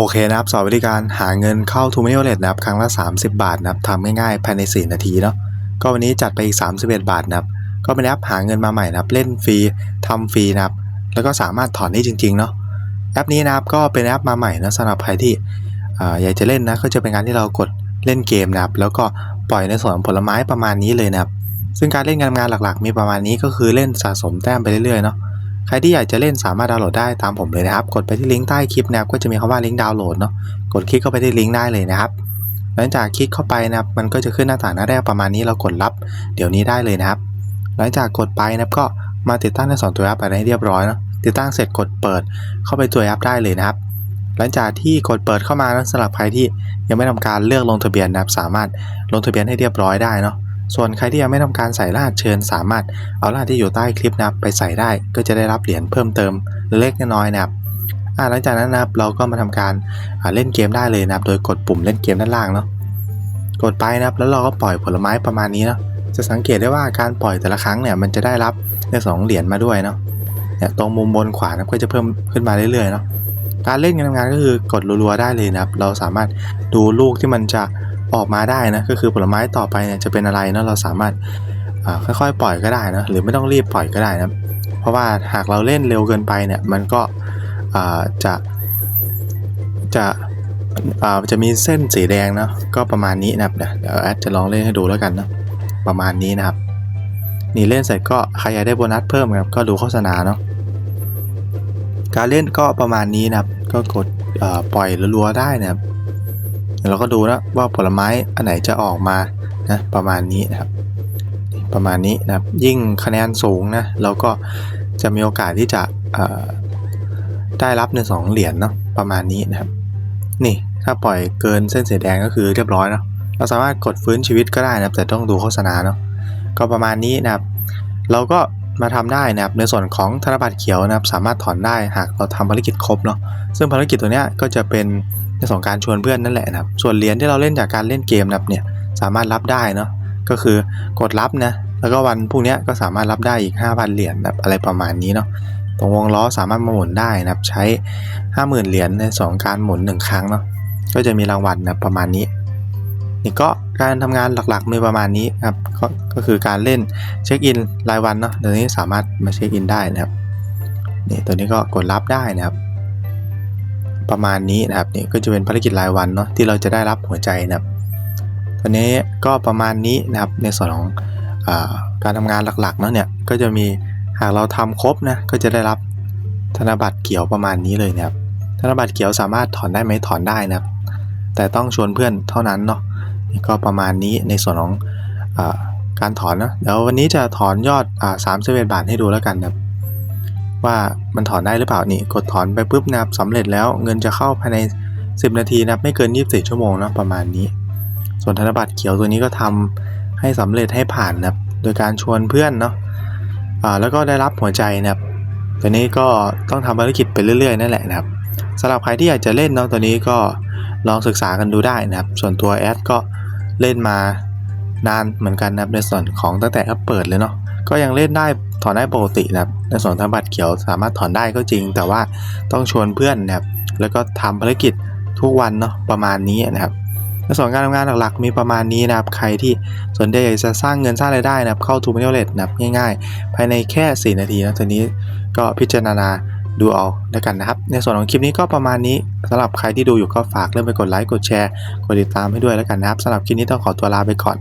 โอเคนะครับสอนวิธีการหาเงินเข้า t ูมิ n เล t นะครับครั้งละ 30 บาทนะครับทำง่ายๆภายใน 4 นาทีเนาะก็วันนี้จัดไปอีก 31 บาทนะครับก็เป็นแอปหาเงินมาใหม่นะครับเล่นฟรีทำฟรีนะครับแล้วก็สามารถถอนได้จริงๆเนาะแอปนี้นะครับก็เป็นแอปมาใหม่นะสำหรับใครที่อยากจะเล่นนะก็จะเป็นการที่เรากดเล่นเกมนะครับแล้วก็ปล่อยในส่วนของผลไม้ประมาณนี้เลยนะครับซึ่งการเล่นงานงานหลักๆ มีประมาณนี้ก็คือเล่นสะสมแต้มไปเรื่อยๆเนาะ ใครที่อยากจะเล่นสามารถดาวน์โหลดได้ตามผมเลยนะครับ กดไปที่ลิงก์ใต้คลิปนะครับก็จะมีคำว่าลิงก์ดาวน์โหลดเนาะกดคลิกเข้าไปที่ลิงก์ได้เลยนะครับ หลังจากคลิกเข้าไปนะครับมันก็จะขึ้นหน้าต่างหน้าแรกประมาณนี้เรากดรับ เดี๋ยวนี้ได้เลยนะครับ หลังจากกดไปนะครับก็มาติดตั้งในส่วนตัวแอปไปให้เรียบร้อยเนาะติดตั้งเสร็จกดเปิดเข้าไปตัวแอปได้เลยนะครับ หลังจากที่กดเปิดเข้ามานะสำหรับใครที่ยังไม่ทำการเลือกลงทะเบียนนะครับสามารถลงทะเบียนให้เรียบร้อยได้เนาะ ส่วนใครที่ยังไม่ทำการใส่รหัสเชิญสามารถเอารหัสที่อยู่ใต้คลิปนะครับไปใส่ได้ก็จะได้รับเหรียญเพิ่มเติมเล็กน้อยนะครับหลังจากนั้นนะครับเราก็มาทำการเล่นเกมได้เลยนะครับ โดยกดปุ่มเล่นเกมด้านล่างเนาะกดไปนะครับแล้วเราก็ปล่อยผลไม้ประมาณนี้เนาะจะสังเกตได้ว่าการปล่อยแต่ละครั้งเนี่ยมันจะได้รับในสองเหรียญมาด้วยเนาะเนี่ยตรงมุมบนขวานะก็จะเพิ่มขึ้นมาเรื่อยๆเนาะการเล่นการทำงานก็คือกดรัวๆได้เลยนะครับ เราสามารถดูลูกที่มันจะ ออกมาได้นะก็คือผลไม้ต่อไปเนี่ยจะเป็นอะไรเนาะเราสามารถค่อยๆ ปล่อยก็ได้นะหรือไม่ต้องรีบปล่อยก็ได้นะเพราะว่าหากเราเล่นเร็วเกินไปเนี่ยมันก็จะจะจะมีเส้นสีแดงเนาะก็ประมาณนี้นะครับเดี๋ยวแอดจะลองเล่นให้ดูแล้วกันนะประมาณนี้นะครับ นี่เล่นเสร็จก็ใครอยากได้โบนัสเพิ่มครับก็ดูโฆษณาเนาะการเล่นก็ประมาณนี้นะครับ ก็กดปล่อยรัวๆได้นะครับ เดี๋ยวเราก็ดูนะว่าผลไม้อันไหนจะออกมานะประมาณนี้นะครับประมาณนี้นะครับยิ่งคะแนนสูงนะเราก็จะมีโอกาสที่จะได้รับในสองเหรียญเนาะประมาณนี้นะครับนี่ถ้าปล่อยเกินเส้นสีแดงก็คือเรียบร้อยเนาะเราสามารถกดฟื้นชีวิตก็ได้นะครับแต่ต้องดูโฆษณาเนาะก็ประมาณนี้นะครับ เราก็มาทำได้นะครับในส่วนของธนบัตรเขียวนะครับ สามารถถอนได้หากเราทำภารกิจครบเนาะซึ่งภารกิจตัวเนี้ยก็จะเป็น ในสองการชวนเพื่อนนั่นแหละนะครับส่วนเหรียญที่เราเล่นจากการเล่นเกมนะครับเนี่ยสามารถรับได้เนาะก็คือกดรับนะแล้วก็วันพรุ่งนี้ก็สามารถรับได้อีก 5,000 เหรียญแบบอะไรประมาณนี้เนาะตรงวงล้อสามารถมาหมุนได้นะครับใช้ 50,000 เหรียญในสองการหมุน 1 ครั้งเนาะก็จะมีรางวัลนะประมาณนี้นี่ก็การทำงานหลักๆมีประมาณนี้ครับก็ก็คือการเล่นเช็คอินรายวันเนาะเดี๋ยวนี้สามารถมาเช็คอินได้นะครับนี่ตัวนี้ก็กดรับได้นะครับ ประมาณนี้นะครับนี่ก็จะเป็นภารกิจรายวันเนาะที่เราจะได้รับหัวใจนะครับตอนนี้ก็ประมาณนี้นะครับในส่วนของอการทำงานหลักๆเนาะเนี่ยก็จะมีหากเราทำครบนะก็จะได้รับธนบัตรเขียวประมาณนี้เลยนะครับธนบัตรเขียวสามารถถอนได้ไหมถอนได้นะครับ แต่ต้องชวนเพื่อนเท่านั้นเนาะนี่ก็ประมาณนี้ในส่วนของอการถอนนะเดี๋ยววันนี้จะถอนยอดสามสิบเอ็ดบาทให้ดูแล้วกันนะครับ ว่ามันถอนได้หรือเปล่านี่กดถอนไปปุ๊บนะครับสำเร็จแล้วเงินจะเข้าภายใน 10 นาทีนับไม่เกิน 24 ชั่วโมงเนาะประมาณนี้ ส่วนธนบัตรเขียวตัวนี้ก็ทำให้สำเร็จให้ผ่านนะครับโดยการชวนเพื่อนเนาะอ่าแล้วก็ได้รับหัวใจนะครับตัวนี้ก็ต้องทำภารกิจไปเรื่อยๆนั่นแหละนะครับสำหรับใครที่อยากจะเล่นเนาะตัวนี้ก็ลองศึกษากันดูได้นะครับ ส่วนตัวแอดก็เล่นมานานเหมือนกันนะครับในส่วนของตั้งแต่แอปเปิดเลยเนาะ ก็ยังเล่นได้ถอนได้ปกตินะครับในส่วนธนบัตรเขียวสามารถถอนได้ก็จริง แต่ว่าต้องชวนเพื่อนนะครับแล้วก็ทำภารกิจทุกวันเนาะประมาณนี้นะครับในส่วนการทำงานหลักๆมีประมาณนี้นะครับ ใครที่สนใจอยากจะสร้างเงินสร้างรายได้นะครับ เข้าทูมิเนเลตนะครับง่ายๆ ภายในแค่ 4 นาทีนะตัวนี้ก็พิจารณาดูเอาแล้วกันนะครับ ในส่วนของคลิปนี้ก็ประมาณนี้สำหรับใครที่ดูอยู่ก็ฝากเริ่มไปกดไลค์กดแชร์กดติดตามให้ด้วยแล้วกันนะครับสำหรับคลิปนี้ต้องขอตัวลาไปก่อน